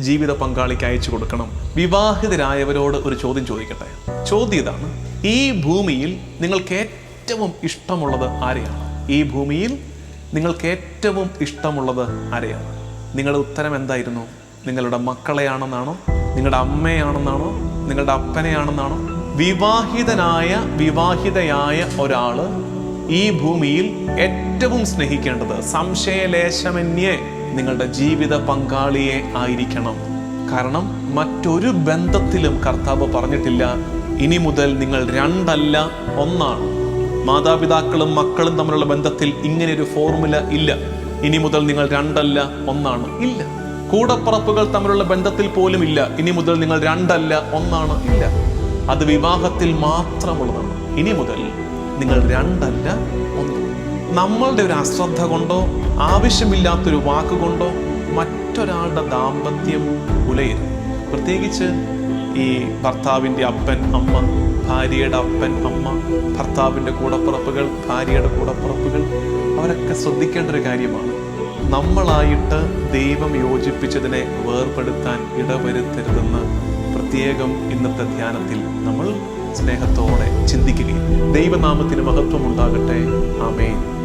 ജീവിത പങ്കാളിക്ക് അയച്ചു കൊടുക്കണം. വിവാഹിതരായവരോട് ഒരു ചോദ്യം ചോദിക്കട്ടെ? ചോദ്യം ഇതാണ്. ഈ ഭൂമിയിൽ നിങ്ങൾക്ക് ഏറ്റവും ഇഷ്ടമുള്ളത് ആരെയാണ്? ഈ ഭൂമിയിൽ നിങ്ങൾക്ക് ഏറ്റവും ഇഷ്ടമുള്ളത് ആരെയാണ്? നിങ്ങളുടെ ഉത്തരം എന്തായിരുന്നു? നിങ്ങളുടെ മക്കളെയാണെന്നാണോ? നിങ്ങളുടെ അമ്മയാണെന്നാണോ? നിങ്ങളുടെ അപ്പനെയാണെന്നാണോ? വിവാഹിതനായ വിവാഹിതയായ ഒരാൾ ഈ ഭൂമിയിൽ ഏറ്റവും സ്നേഹിക്കേണ്ടത് സംശയലേശമന്യേ നിങ്ങളുടെ ജീവിത പങ്കാളിയെ ആയിരിക്കണം. കാരണം മറ്റൊരു ബന്ധത്തിലും കർത്താവ് പറഞ്ഞിട്ടില്ല ഇനി മുതൽ നിങ്ങൾ രണ്ടല്ല ഒന്നാണ്. മാതാപിതാക്കളും മക്കളും തമ്മിലുള്ള ബന്ധത്തിൽ ഇങ്ങനെ ഒരു ഫോർമുല ഇല്ല. ഇനി മുതൽ നിങ്ങൾ രണ്ടല്ല ഒന്നാണ്. ഇല്ല. കൂടപ്പറപ്പുകൾ തമ്മിലുള്ള ബന്ധത്തിൽ പോലും ഇല്ല. ഇനി മുതൽ നിങ്ങൾ രണ്ടല്ല ഒന്നാണ് ഇല്ല. അത് വിവാഹത്തിൽ മാത്രമുള്ളതാണ്. ഇനി മുതൽ നിങ്ങൾ രണ്ടല്ല ഒന്ന് നമ്മളുടെ ഒരു അശ്രദ്ധ കൊണ്ടോ ആവശ്യമില്ലാത്തൊരു വാക്കുകൊണ്ടോ മറ്റൊരാളുടെ ദാമ്പത്യം ഉലയരുത് പ്രത്യേകിച്ച് ഈ ഭർത്താവിന്റെ അപ്പൻ അമ്മ ഭാര്യയുടെ അപ്പൻ അമ്മ ഭർത്താവിന്റെ കൂടപ്പുറപ്പുകൾ ഭാര്യയുടെ കൂടപ്പുറപ്പുകൾ അവരൊക്കെ ശ്രദ്ധിക്കേണ്ട ഒരു കാര്യമാണ്. നമ്മളായിട്ട് ദൈവം യോജിപ്പിച്ചതിനെ വേർപെടുത്താൻ ഇടവരുത്തരുതെന്ന് പ്രത്യേകം ഇന്നത്തെ ധ്യാനത്തിൽ നമ്മൾ സ്നേഹത്തോടെ ചിന്തിക്കുകയും ദൈവനാമത്തിന് മഹത്വമുണ്ടാകട്ടെ. ആമേൻ.